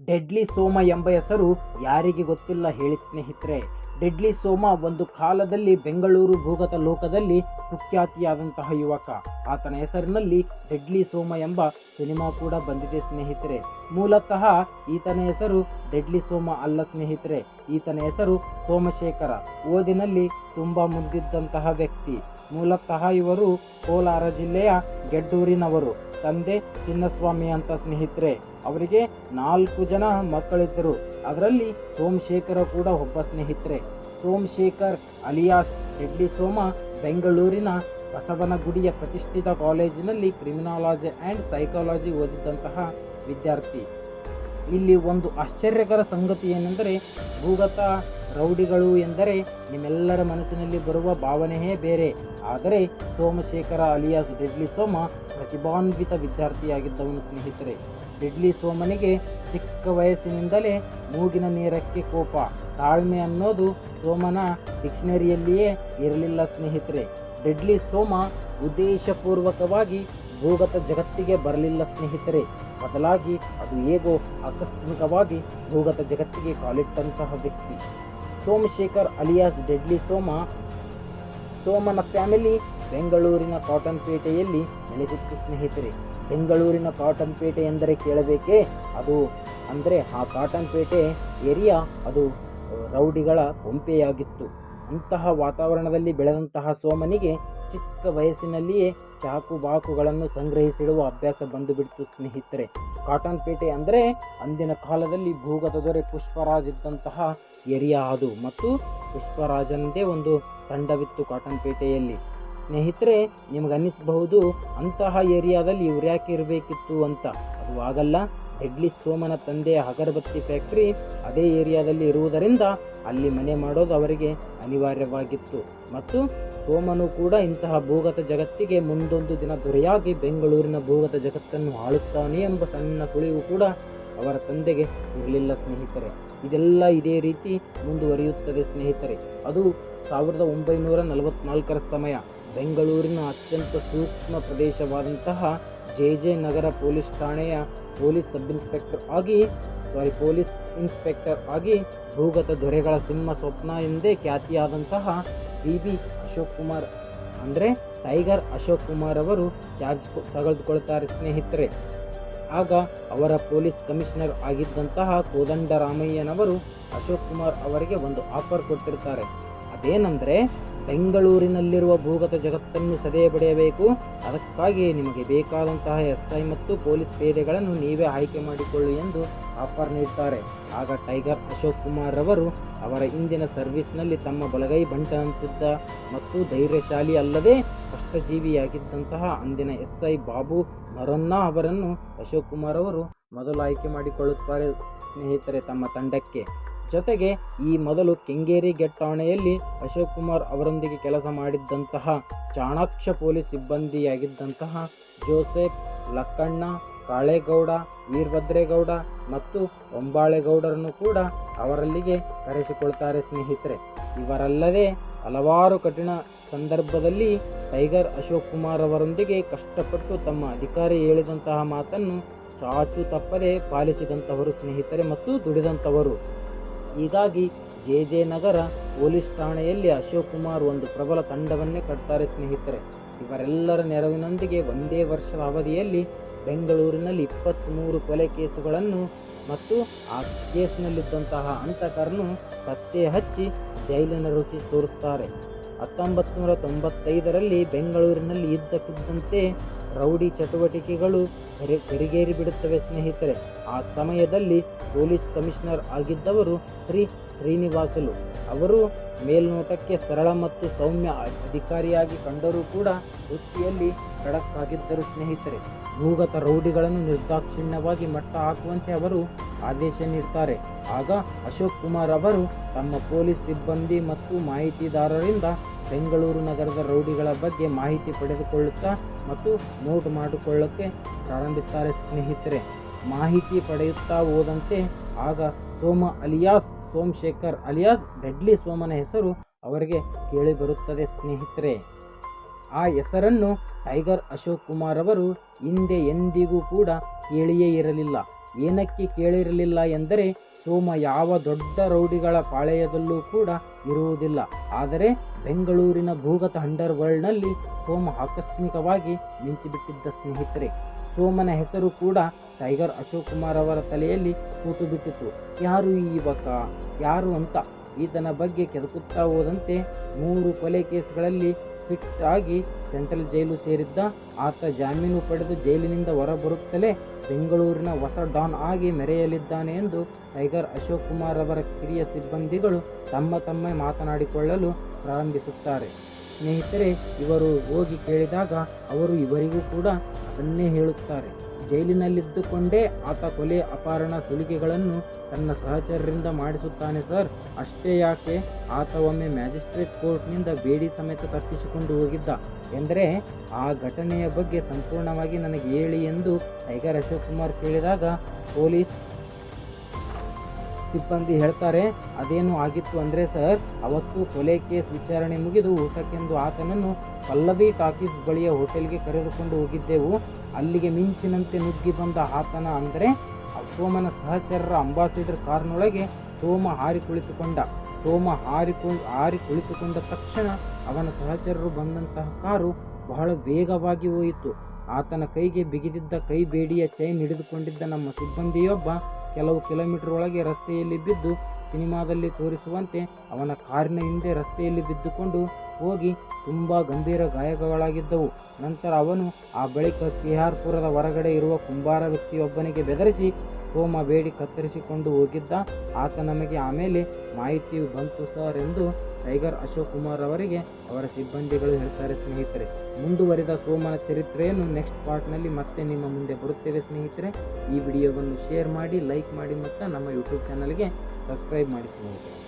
Deadly ಸೋಮ ಎಂಬ ಹೆಸರು ಯಾರಿಗೆ ಗೊತ್ತಿಲ್ಲ ಹೇಳಿ ಸ್ನೇಹಿತರೆ. ಡೆಡ್ಲಿ ಸೋಮ ಒಂದು ಕಾಲದಲ್ಲಿ ಬೆಂಗಳೂರು ಭೂಗತ ಲೋಕದಲ್ಲಿ ಕುಖ್ಯಾತಿಯಾದಂತಹ ಯುವಕ. ಆತನ ಹೆಸರಿನಲ್ಲಿ ಡೆಡ್ಲಿ ಸೋಮ ಎಂಬ ಸಿನಿಮಾ ಕೂಡ ಬಂದಿದೆ ಸ್ನೇಹಿತರೆ. ಮೂಲತಃ ಈತನ ಹೆಸರು ಡೆಡ್ಲಿ ಸೋಮ ಅಲ್ಲ ಸ್ನೇಹಿತರೆ. ಈತನ ಹೆಸರು ಸೋಮಶೇಖರ. ಓದಿನಲ್ಲಿ ತುಂಬ ಮುಂದಿದ್ದಂತಹ ವ್ಯಕ್ತಿ. ಮೂಲತಃ ಇವರು ಕೋಲಾರ ಜಿಲ್ಲೆಯ ಗೆಡ್ಡೂರಿನವರು. ತಂದೆ ಚಿನ್ನಸ್ವಾಮಿ ಅಂತ ಸ್ನೇಹಿತರೆ, ಅವರಿಗೆ ನಾಲ್ಕು ಜನ ಮಕ್ಕಳಿದ್ದರು. ಅದರಲ್ಲಿ ಸೋಮಶೇಖರ ಕೂಡ ಒಬ್ಬ ಸ್ನೇಹಿತರೆ. ಸೋಮಶೇಖರ್ ಅಲಿಯಾಸ್ ಹೆಡ್ಲಿ ಸೋಮ ಬೆಂಗಳೂರಿನ ಬಸವನಗುಡಿಯ ಪ್ರತಿಷ್ಠಿತ ಕಾಲೇಜಿನಲ್ಲಿ ಕ್ರಿಮಿನಾಲಜಿ ಆ್ಯಂಡ್ ಸೈಕಾಲಜಿ ಓದಿದ್ದಂತಹ ವಿದ್ಯಾರ್ಥಿ. ಇಲ್ಲಿ ಒಂದು ಆಶ್ಚರ್ಯಕರ ಸಂಗತಿ ಏನೆಂದರೆ, ಭೂಗತ ರೌಡಿಗಳು ಎಂದರೆ ನಿಮ್ಮೆಲ್ಲರ ಮನಸ್ಸಿನಲ್ಲಿ ಬರುವ ಭಾವನೆಯೇ ಬೇರೆ. ಆದರೆ ಸೋಮಶೇಖರ ಅಲಿಯಾಸ್ ಡೆಡ್ಲಿ ಸೋಮ ಪ್ರತಿಭಾನ್ವಿತ ವಿದ್ಯಾರ್ಥಿಯಾಗಿದ್ದವನು ಸ್ನೇಹಿತರೆ. ಡೆಡ್ಲಿ ಸೋಮನಿಗೆ ಚಿಕ್ಕ ವಯಸ್ಸಿನಿಂದಲೇ ಮೂಗಿನ ನೇರಕ್ಕೆ ಕೋಪ. ತಾಳ್ಮೆ ಅನ್ನೋದು ಸೋಮನ ಡಿಕ್ಷನರಿಯಲ್ಲಿಯೇ ಇರಲಿಲ್ಲ ಸ್ನೇಹಿತರೆ. ಡೆಡ್ಲಿ ಸೋಮ ಉದ್ದೇಶಪೂರ್ವಕವಾಗಿ ಭೂಗತ ಜಗತ್ತಿಗೆ ಬರಲಿಲ್ಲ ಸ್ನೇಹಿತರೆ. ಬದಲಾಗಿ ಅದು ಹೇಗೋ ಆಕಸ್ಮಿಕವಾಗಿ ಭೂಗತ ಜಗತ್ತಿಗೆ ಕಾಲಿಟ್ಟಂತಹ ವ್ಯಕ್ತಿ. ಸೋಮಶೇಖರ್ ಅಲಿಯಾಸ್ ಡೆಡ್ಲಿ ಸೋಮ ಸೋಮನ ಫ್ಯಾಮಿಲಿ, ಬೆಂಗಳೂರಿನ ಕಾಟನ್ ಪೇಟೆಯಲ್ಲಿ ನೆಲೆಸಿತ್ತು ಸ್ನೇಹಿತರೆ. ಬೆಂಗಳೂರಿನ ಕಾಟನ್ ಪೇಟೆ ಎಂದರೆ ಕೇಳಬೇಕೇ? ಅದು ಅಂದರೆ ಆ ಕಾಟನ್ ಪೇಟೆ ಏರಿಯಾ ಅದು ರೌಡಿಗಳ ಕೊಂಪೆಯಾಗಿತ್ತು ಅಂತಹ ವಾತಾವರಣದಲ್ಲಿ ಬೆಳೆದಂತಹ ಸೋಮನಿಗೆ ಚಿಕ್ಕ ವಯಸ್ಸಿನಲ್ಲಿಯೇ ಚಾಕು ಬಾಕುಗಳನ್ನು ಸಂಗ್ರಹಿಸಿಡುವ ಅಭ್ಯಾಸ ಬಂದುಬಿಡ್ತು ಸ್ನೇಹಿತರೆ. ಕಾಟನ್ ಪೇಟೆ ಅಂದರೆ ಅಂದಿನ ಕಾಲದಲ್ಲಿ ಭೂಗತ ದೊರೆ ಪುಷ್ಪರಾಜ್ ಇದ್ದಂತಹ ಏರಿಯಾ ಅದು ಮತ್ತು ಪುಷ್ಪರಾಜನದೇ ಒಂದು ತಂಡವಿತ್ತು ಕಾಟನ್ ಪೇಟೆಯಲ್ಲಿ. ಸ್ನೇಹಿತರೆ ನಿಮಗೆ ಅನ್ನಿಸಬಹುದು ಅಂತಹ ಏರಿಯಾದಲ್ಲಿ ಇವ್ರು ಯಾಕೆ ಇರಬೇಕಿತ್ತು ಅಂತ. ಅದು ಆಗಲ್ಲ ಹೆಡ್ಲಿ ಸೋಮನ ತಂದೆಯ ಅಗರಬತ್ತಿ ಫ್ಯಾಕ್ಟ್ರಿ ಅದೇ ಏರಿಯಾದಲ್ಲಿ ಇರುವುದರಿಂದ ಅಲ್ಲಿ ಮನೆ ಮಾಡೋದು ಅವರಿಗೆ ಅನಿವಾರ್ಯವಾಗಿತ್ತು. ಮತ್ತು ಸೋಮನು ಕೂಡ ಇಂತಹ ಭೂಗತ ಜಗತ್ತಿಗೆ ಮುಂದೊಂದು ದಿನ ದೊರೆಯಾಗಿ ಬೆಂಗಳೂರಿನ ಭೂಗತ ಜಗತ್ತನ್ನು ಆಳುತ್ತಾನೆ ಎಂಬ ಸಣ್ಣ ಸುಳಿವು ಕೂಡ ಅವರ ತಂದೆಗೆ ಇರಲಿಲ್ಲ, ಸ್ನೇಹಿತರೆ. ಇದೆಲ್ಲ ಇದೇ ರೀತಿ ಮುಂದುವರಿಯುತ್ತದೆ, ಸ್ನೇಹಿತರೆ. ಅದು ಸಾವಿರದ ಒಂಬೈನೂರ ನಲವತ್ನಾಲ್ಕರ ಸಮಯ. ಬೆಂಗಳೂರಿನ ಅತ್ಯಂತ ಸೂಕ್ಷ್ಮ ಪ್ರದೇಶವಾದಂತಹ ಜೆ ಜೆ ನಗರ ಪೊಲೀಸ್ ಠಾಣೆಯ ಪೊಲೀಸ್ ಸಬ್ ಇನ್ಸ್ಪೆಕ್ಟರ್ ಆಗಿ ಸಾರಿ ಪೊಲೀಸ್ ಇನ್ಸ್ಪೆಕ್ಟರ್ ಆಗಿ ಭೂಗತ ದೊರೆಗಳ ಸಿಂಹ ಸ್ವಪ್ನ ಎಂದೇ ಖ್ಯಾತಿಯಾದಂತಹ ಡಿ ಬಿ ಅಶೋಕ್ ಕುಮಾರ್ ಅಂದರೆ ಟೈಗರ್ ಅಶೋಕ್ ಕುಮಾರ್ ಅವರು ಚಾರ್ಜ್ ತೆಗೆದುಕೊಳ್ತಾರೆ ಸ್ನೇಹಿತರೆ. ಆಗ ಅವರ ಪೊಲೀಸ್ ಕಮಿಷನರ್ ಆಗಿದ್ದಂತಹ ಕೋದಂಡರಾಮಯ್ಯನವರು ಅಶೋಕ್ ಕುಮಾರ್ ಅವರಿಗೆ ಒಂದು ಆಫರ್ ಕೊಟ್ಟಿರ್ತಾರೆ. ಅದೇನೆಂದರೆ ಬೆಂಗಳೂರಿನಲ್ಲಿರುವ ಭೂಗತ ಜಗತ್ತನ್ನು ಸದೇ ಬಡಿಯಬೇಕು ಅದಕ್ಕಾಗಿ ನಿಮಗೆ ಬೇಕಾದಂತಹ ಎಸ್ ಐ ಮತ್ತು ಪೊಲೀಸ್ ಪೇದೆಗಳನ್ನು ನೀವೇ ಆಯ್ಕೆ ಮಾಡಿಕೊಳ್ಳಿ ಎಂದು ಆಫರ್ ನೀಡುತ್ತಾರೆ ಆಗ ಟೈಗರ್ ಅಶೋಕ್ ಕುಮಾರ್ ಅವರು ಅವರ ಇಂದಿನ ಸರ್ವಿಸ್ನಲ್ಲಿ ತಮ್ಮ ಬಲಗೈ ಬಂಟನಂತಿದ್ದ ಮತ್ತು ಧೈರ್ಯಶಾಲಿ ಅಲ್ಲದೆ ಕಷ್ಟಜೀವಿಯಾಗಿದ್ದಂತಹ ಅಂದಿನ ಎಸ್ ಐ ಬಾಬು ನರನ್ನ ಅವರನ್ನು ಅಶೋಕ್ ಕುಮಾರ್ ಅವರು ಮೊದಲು ಆಯ್ಕೆ ಮಾಡಿಕೊಳ್ಳುತ್ತಾರೆ. ಸ್ನೇಹಿತರೆ, ತಮ್ಮ ತಂಡಕ್ಕೆ ಜೊತೆಗೆ ಈ ಮೊದಲು ಕೆಂಗೇರಿ ಗೆಟ್ ಠಾಣೆಯಲ್ಲಿ ಅಶೋಕ್ ಕುಮಾರ್ ಅವರೊಂದಿಗೆ ಕೆಲಸ ಮಾಡಿದ್ದಂತಹ ಚಾಣಾಕ್ಷ ಪೊಲೀಸ್ ಸಿಬ್ಬಂದಿಯಾಗಿದ್ದಂತಹ ಜೋಸೆಫ್ ಲಕ್ಕಣ್ಣ, ಕಾಳೇಗೌಡ, ವೀರಭದ್ರೇಗೌಡ ಮತ್ತು ಒಂಬಾಳೆಗೌಡರನ್ನು ಕೂಡ ಅವರಲ್ಲಿಗೆ ಕರೆಸಿಕೊಳ್ತಾರೆ ಸ್ನೇಹಿತರೆ. ಇವರಲ್ಲದೆ ಹಲವಾರು ಕಠಿಣ ಸಂದರ್ಭದಲ್ಲಿ ಟೈಗರ್ ಅಶೋಕ್ ಕುಮಾರ್ ಅವರೊಂದಿಗೆ ಕಷ್ಟಪಟ್ಟು ತಮ್ಮ ಅಧಿಕಾರಿ ಹೇಳಿದಂತಹ ಮಾತನ್ನು ಚಾಚು ತಪ್ಪದೆ ಪಾಲಿಸಿದಂಥವರು ಸ್ನೇಹಿತರೆ ಮತ್ತು ದುಡಿದಂಥವರು ಹೀಗಾಗಿ ಜೆ ಜೆ ನಗರ ಪೊಲೀಸ್ ಠಾಣೆಯಲ್ಲಿ ಅಶೋಕ್ ಕುಮಾರ್ ಒಂದು ಪ್ರಬಲ ತಂಡವನ್ನೇ ಕಟ್ತಾರೆ ಸ್ನೇಹಿತರೆ. ಇವರೆಲ್ಲರ ನೆರವಿನೊಂದಿಗೆ ಒಂದೇ ವರ್ಷದ ಅವಧಿಯಲ್ಲಿ ಬೆಂಗಳೂರಿನಲ್ಲಿ ಇಪ್ಪತ್ತ್ಮೂರು ಕೊಲೆ ಕೇಸುಗಳನ್ನು ಮತ್ತು ಆ ಕೇಸ್ನಲ್ಲಿದ್ದಂತಹ ಹಂತಕರನ್ನು ಪತ್ತೆ ಹಚ್ಚಿ ಜೈಲಿನ ರುಚಿ ತೋರಿಸ್ತಾರೆ. ಹತ್ತೊಂಬತ್ತು ನೂರ ತೊಂಬತ್ತೈದರಲ್ಲಿ ಬೆಂಗಳೂರಿನಲ್ಲಿ ಇದ್ದಕ್ಕಿದ್ದಂತೆ ರೌಡಿ ಚಟುವಟಿಕೆಗಳು ತೆರೆ ತೆರೆಗೇರಿ ಬಿಡುತ್ತವೆ ಸ್ನೇಹಿತರೆ. ಆ ಸಮಯದಲ್ಲಿ ಪೊಲೀಸ್ ಕಮಿಷನರ್ ಆಗಿದ್ದವರು ಶ್ರೀ ಶ್ರೀನಿವಾಸಲು. ಅವರು ಮೇಲ್ನೋಟಕ್ಕೆ ಸರಳ ಮತ್ತು ಸೌಮ್ಯ ಅಧಿಕಾರಿಯಾಗಿ ಕಂಡರೂ ಕೂಡ ವೃತ್ತಿಯಲ್ಲಿ ಖಡಕ್ ಆಗಿದ್ದರು ಸ್ನೇಹಿತರೆ. ಭೂಗತ ರೌಡಿಗಳನ್ನು ನಿರ್ದಾಕ್ಷಿಣ್ಯವಾಗಿ ಮಟ್ಟ ಹಾಕುವಂತೆ ಅವರು ಆದೇಶ ನೀಡ್ತಾರೆ. ಆಗ ಅಶೋಕ್ ಕುಮಾರ್ ಅವರು ತಮ್ಮ ಪೊಲೀಸ್ ಸಿಬ್ಬಂದಿ ಮತ್ತು ಮಾಹಿತಿದಾರರಿಂದ ಬೆಂಗಳೂರು ನಗರದ ರೌಡಿಗಳ ಬಗ್ಗೆ ಮಾಹಿತಿ ಪಡೆದುಕೊಳ್ಳುತ್ತಾ ಮತ್ತು ನೋಟ್ ಮಾಡಿಕೊಳ್ಳಕ್ಕೆ ಪ್ರಾರಂಭಿಸ್ತಾರೆ ಸ್ನೇಹಿತರೆ. ಮಾಹಿತಿ ಪಡೆಯುತ್ತಾ ಹೋದಂತೆ ಆಗ Soma alias, Somashekar alias, deadly ಸೋಮನ ಹೆಸರು ಅವರಿಗೆ ಕೇಳಿಬರುತ್ತದೆ ಸ್ನೇಹಿತರೆ. ಆ ಹೆಸರನ್ನು ಟೈಗರ್ ಅಶೋಕ್ ಕುಮಾರ್ ಅವರು ಹಿಂದೆ ಎಂದಿಗೂ ಕೂಡ ಕೇಳಿಯೇ ಇರಲಿಲ್ಲ. ಏನಕ್ಕೆ ಕೇಳಿರಲಿಲ್ಲ ಎಂದರೆ ಸೋಮ ಯಾವ ದೊಡ್ಡ ರೌಡಿಗಳ ಪಾಳೆಯದಲ್ಲೂ ಕೂಡ ಇರುವುದಿಲ್ಲ. ಆದರೆ ಬೆಂಗಳೂರಿನ ಭೂಗತ ಅಂಡರ್ ವರ್ಲ್ಡ್ನಲ್ಲಿ ಸೋಮ ಆಕಸ್ಮಿಕವಾಗಿ ಮಿಂಚಿಬಿಟ್ಟಿದ್ದ ಸ್ನೇಹಿತರೆ. ಸೋಮನ ಹೆಸರು ಕೂಡ ಟೈಗರ್ ಅಶೋಕ್ ಕುಮಾರ್ ಅವರ ತಲೆಯಲ್ಲಿ ಕೂತು ಬಿಟ್ಟಿತು. ಯಾರು ಈ ಯುವಕ? ಯಾರು ಅಂತ ಈತನ ಬಗ್ಗೆ ಕೆದಕುತ್ತಾ ಹೋದಂತೆ ಮೂರು ಕೊಲೆ ಕೇಸ್ಗಳಲ್ಲಿ ಫಿಟ್ ಆಗಿ ಸೆಂಟ್ರಲ್ ಜೈಲು ಸೇರಿದ್ದ ಆತ ಜಾಮೀನು ಪಡೆದು ಜೈಲಿನಿಂದ ಹೊರಬರುತ್ತಲೇ ಬೆಂಗಳೂರಿನ ಹೊಸ ಡಾನ್ ಆಗಿ ಮೆರೆಯಲಿದ್ದಾನೆ ಎಂದು ಟೈಗರ್ ಅಶೋಕ್ ಕುಮಾರ್ ಅವರ ಕಿರಿಯ ಸಿಬ್ಬಂದಿಗಳು ತಮ್ಮ ತಮ್ಮ ಮಾತನಾಡಿಕೊಳ್ಳಲು ಪ್ರಾರಂಭಿಸುತ್ತಾರೆ. ಸ್ನೇಹಿತರೆ, ಇವರು ಹೋಗಿ ಕೇಳಿದಾಗ ಅವರು ಇವರಿಗೂ ಕೂಡ ಅದನ್ನೇ ಹೇಳುತ್ತಾರೆ. ಜೈಲಿನಲ್ಲಿದ್ದುಕೊಂಡೇ ಆತ ಕೊಲೆ ಅಪಹರಣ ಸುಲಿಗೆಗಳನ್ನು ತನ್ನ ಸಹಚರರಿಂದ ಮಾಡಿಸುತ್ತಾನೆ ಸರ್. ಅಷ್ಟೇ ಯಾಕೆ? ಆತ ಒಮ್ಮೆ ಮ್ಯಾಜಿಸ್ಟ್ರೇಟ್ ಕೋರ್ಟ್ನಿಂದ ಬೇಡಿ ಸಮೇತ ತಪ್ಪಿಸಿಕೊಂಡು ಹೋಗಿದ್ದ. ಎಂದರೆ ಆ ಘಟನೆಯ ಬಗ್ಗೆ ಸಂಪೂರ್ಣವಾಗಿ ನನಗೆ ಹೇಳಿ ಎಂದು ಟೈಗರ್ ಅಶೋಕ್ ಕುಮಾರ್ ಕೇಳಿದಾಗ, ಪೊಲೀಸ್ ಸಿಬ್ಬಂದಿ ಹೇಳ್ತಾರೆ, ಅದೇನು ಆಗಿತ್ತು ಅಂದರೆ ಸರ್, ಅವತ್ತು ಕೊಲೆ ಕೇಸ್ ವಿಚಾರಣೆ ಮುಗಿದು ಊಟಕ್ಕೆಂದು ಆತನನ್ನು ಪಲ್ಲವಿ ಟಾಕೀಸ್ ಬಳಿಯ ಹೋಟೆಲ್ಗೆ ಕರೆದುಕೊಂಡು ಹೋಗಿದ್ದೆವು. ಅಲ್ಲಿಗೆ ಮಿಂಚಿನಂತೆ ನುಗ್ಗಿ ಬಂದ ಆತನ ಅಂದರೆ ಸೋಮನ ಸಹಚರರ ಅಂಬಾಸಿಡರ್ ಕಾರ್ನೊಳಗೆ ಸೋಮ ಹಾರಿ ಕುಳಿತುಕೊಂಡ. ಸೋಮ ಹಾರಿಕೊಂಡು ಹಾರಿ ಕುಳಿತುಕೊಂಡ ತಕ್ಷಣ ಅವನ ಸಹಚರರು ಬಂದಂತಹ ಕಾರು ಬಹಳ ವೇಗವಾಗಿ ಹೋಯಿತು. ಆತನ ಕೈಗೆ ಬಿಗಿದಿದ್ದ ಕೈ ಬೇಡಿಯ ಚೈನ್ ಹಿಡಿದುಕೊಂಡಿದ್ದ ನಮ್ಮ ಸಿಬ್ಬಂದಿಯೊಬ್ಬ ಕೆಲವು ಕಿಲೋಮೀಟರ್ ಒಳಗೆ ರಸ್ತೆಯಲ್ಲಿ ಬಿದ್ದು ಸಿನಿಮಾದಲ್ಲಿ ತೋರಿಸುವಂತೆ ಅವನ ಕಾರಿನ ಹಿಂದೆ ರಸ್ತೆಯಲ್ಲಿ ಬಿದ್ದುಕೊಂಡು ಹೋಗಿ ತುಂಬ ಗಂಭೀರ ಗಾಯಗಳಾಗಿದ್ದವು ನಂತರ ಅವನು ಆ ಬಳಿಕ ತಿಹಾರ್ಪುರದ ಹೊರಗಡೆ ಇರುವ ಕುಂಬಾರ ವ್ಯಕ್ತಿಯೊಬ್ಬನಿಗೆ ಬೆದರಿಸಿ ಸೋಮ ಬೇಡಿ ಕತ್ತರಿಸಿಕೊಂಡು ಹೋಗಿದ್ದ. ಆತ ನಮಗೆ ಆಮೇಲೆ ಮಾಹಿತಿಯು ಬಂತು ಸರ್ ಎಂದು ಟೈಗರ್ ಅಶೋಕ್ ಕುಮಾರ್ ಅವರಿಗೆ ಅವರ ಸಿಬ್ಬಂದಿಗಳು ಹೇಳ್ತಾರೆ ಸ್ನೇಹಿತರೆ. ಮುಂದುವರಿದ ಸೋಮನ ಚರಿತ್ರೆಯನ್ನು ನೆಕ್ಸ್ಟ್ ಪಾರ್ಟ್ನಲ್ಲಿ ಮತ್ತೆ ನಿಮ್ಮ ಮುಂದೆ ಬರುತ್ತೇವೆ ಸ್ನೇಹಿತರೆ. ಈ ವಿಡಿಯೋವನ್ನು ಶೇರ್ ಮಾಡಿ, ಲೈಕ್ ಮಾಡಿ ಮತ್ತು ನಮ್ಮ ಯೂಟ್ಯೂಬ್ ಚಾನಲ್ಗೆ ಸಬ್ಸ್ಕ್ರೈಬ್ ಮಾಡಿ ಸ್ನೇಹಿತರೆ.